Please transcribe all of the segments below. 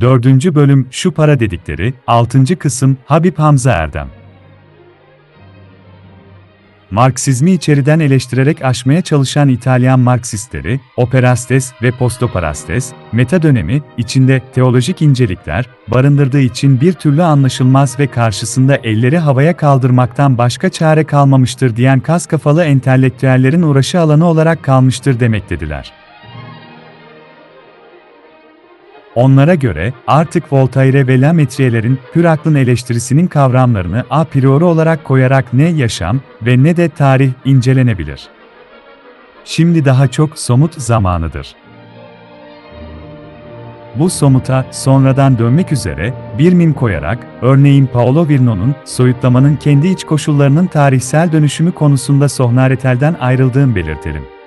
4. bölüm Şu Para dedikleri 6. kısım Habib Hamza Erdem Marksizmi içeriden eleştirerek aşmaya çalışan İtalyan Marksistleri, Operastes ve Postoparastes, meta dönemi, içinde teolojik incelikler, barındırdığı için bir türlü anlaşılmaz ve karşısında elleri havaya kaldırmaktan başka çare kalmamıştır diyen kas kafalı entelektüellerin uğraşı alanı olarak kalmıştır demektediler. Onlara göre, artık Voltaire ve Lametriere'lerin pür aklın eleştirisinin kavramlarını a priori olarak koyarak ne yaşam ve ne de tarih incelenebilir. Şimdi daha çok somut zamanıdır. Bu somuta sonradan dönmek üzere bir mim koyarak, örneğin Paolo Virno'nun soyutlamanın kendi iç koşullarının tarihsel dönüşümü konusunda Sohnaretel'den ayrıldığını belirtelim.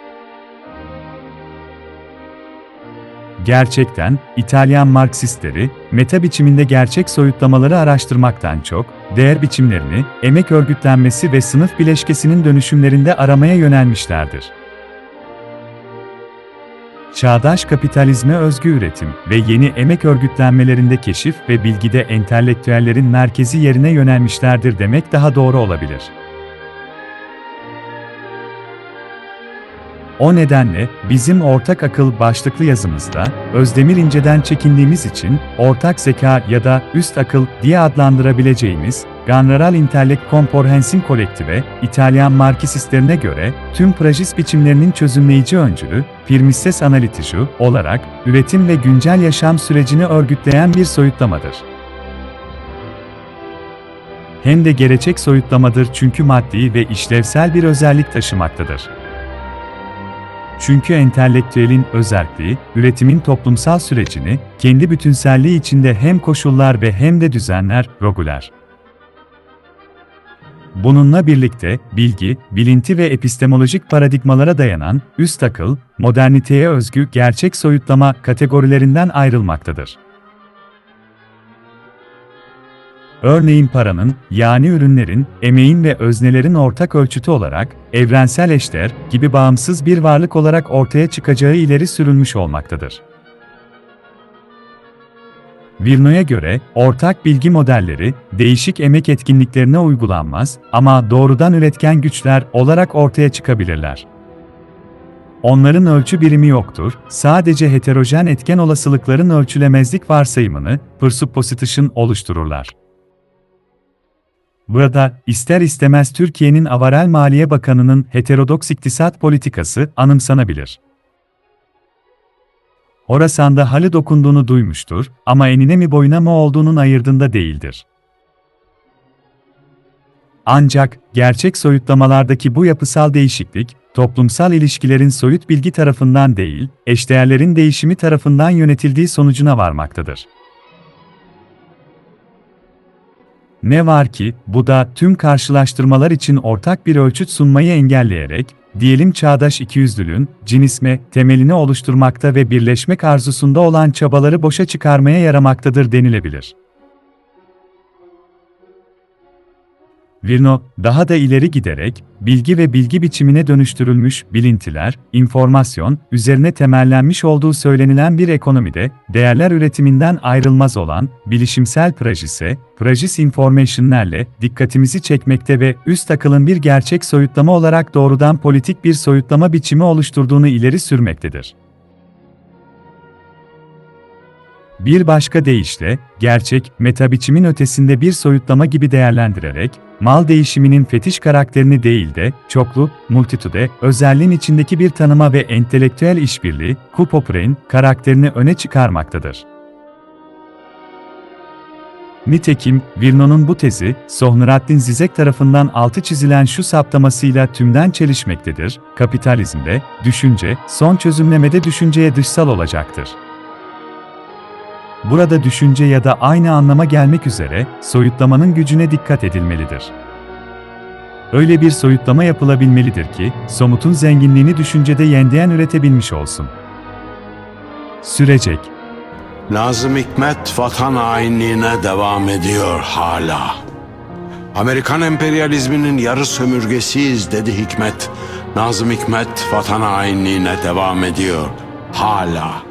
Gerçekten, İtalyan Marksistleri, meta biçiminde gerçek soyutlamaları araştırmaktan çok, değer biçimlerini, emek örgütlenmesi ve sınıf bileşkesinin dönüşümlerinde aramaya yönelmişlerdir. Çağdaş kapitalizme özgü üretim ve yeni emek örgütlenmelerinde keşif ve bilgide entelektüellerin merkezi yerine yönelmişlerdir demek daha doğru olabilir. O nedenle bizim ortak akıl başlıklı yazımızda Özdemir İnce'den çekindiğimiz için ortak zeka ya da üst akıl diye adlandırabileceğimiz Ganraral Intellect Comprehensive Collective, İtalyan Marksistlerine göre tüm prajis biçimlerinin çözümleyici öncülü, Firmisses Analyticu olarak üretim ve güncel yaşam sürecini örgütleyen bir soyutlamadır hem de gerçek soyutlamadır çünkü maddi ve işlevsel bir özellik taşımaktadır. Çünkü entelektüelin özelliği, üretimin toplumsal sürecini, kendi bütünselliği içinde hem koşullar ve hem de düzenler, regular. Bununla birlikte, bilgi, bilinti ve epistemolojik paradigmalara dayanan, üst akıl, moderniteye özgü gerçek soyutlama kategorilerinden ayrılmaktadır. Örneğin paranın, yani ürünlerin, emeğin ve öznelerin ortak ölçütü olarak, evrensel eşdeğer gibi bağımsız bir varlık olarak ortaya çıkacağı ileri sürülmüş olmaktadır. Virno'ya göre, ortak bilgi modelleri, değişik emek etkinliklerine uygulanmaz ama doğrudan üretken güçler olarak ortaya çıkabilirler. Onların ölçü birimi yoktur, sadece heterojen etken olasılıkların ölçülemezlik varsayımını, presupposition oluştururlar. Burada, ister istemez Türkiye'nin Avarel Maliye Bakanı'nın heterodoks iktisat politikası anımsanabilir. Horasan'da halı dokunduğunu duymuştur ama enine mi boyuna mı olduğunun ayırdında değildir. Ancak, gerçek soyutlamalardaki bu yapısal değişiklik, toplumsal ilişkilerin soyut bilgi tarafından değil, eşdeğerlerin değişimi tarafından yönetildiği sonucuna varmaktadır. Ne var ki, bu da tüm karşılaştırmalar için ortak bir ölçüt sunmayı engelleyerek, diyelim çağdaş ikiyüzlülüğün, cinisme, temelini oluşturmakta ve birleşmek arzusunda olan çabaları boşa çıkarmaya yaramaktadır denilebilir. Virno, daha da ileri giderek, bilgi ve bilgi biçimine dönüştürülmüş bilintiler, informasyon, üzerine temellenmiş olduğu söylenilen bir ekonomide, değerler üretiminden ayrılmaz olan, bilişimsel prajise, prajis information'lerle dikkatimizi çekmekte ve üst akılın bir gerçek soyutlama olarak doğrudan politik bir soyutlama biçimi oluşturduğunu ileri sürmektedir. Bir başka deyişle, gerçek, meta biçimin ötesinde bir soyutlama gibi değerlendirerek, mal değişiminin fetiş karakterini değil de, çoklu, multitude, özelliğin içindeki bir tanıma ve entelektüel işbirliği, Kupopren, karakterini öne çıkarmaktadır. Nitekim, Virno'nun bu tezi, Sohneraddin Zizek tarafından altı çizilen şu saptamasıyla tümden çelişmektedir, kapitalizmde, düşünce, son çözümlemede düşünceye dışsal olacaktır. Burada düşünce ya da aynı anlama gelmek üzere soyutlamanın gücüne dikkat edilmelidir. Öyle bir soyutlama yapılabilmelidir ki somutun zenginliğini düşüncede yendiyen üretebilmiş olsun. Sürecek. Nazım Hikmet vatan hainliğine devam ediyor hala. Amerikan emperyalizminin yarı sömürgesiyiz dedi Hikmet. Nazım Hikmet vatan hainliğine devam ediyor hala.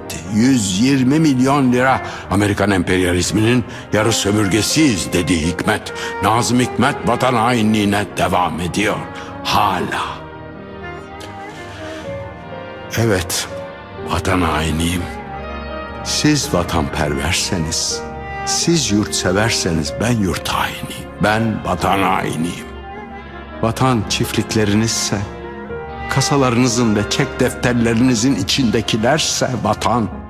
120 milyon lira Amerikan emperyalizminin yarı sömürgesiyiz dedi Hikmet. Nazım Hikmet vatan hainliğine devam ediyor. Hala. Evet, vatan hainiyim. Siz vatanperverseniz, siz yurtseverseniz ben yurt hainiyim. Ben vatan hainiyim. Vatan çiftliklerinizse, kasalarınızın ve çek defterlerinizin içindekilerse vatan.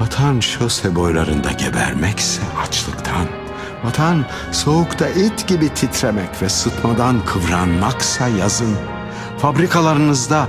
Vatan şose boylarında gebermekse açlıktan. Vatan soğukta it gibi titremek ve sıtmadan kıvranmaksa yazın. Fabrikalarınızda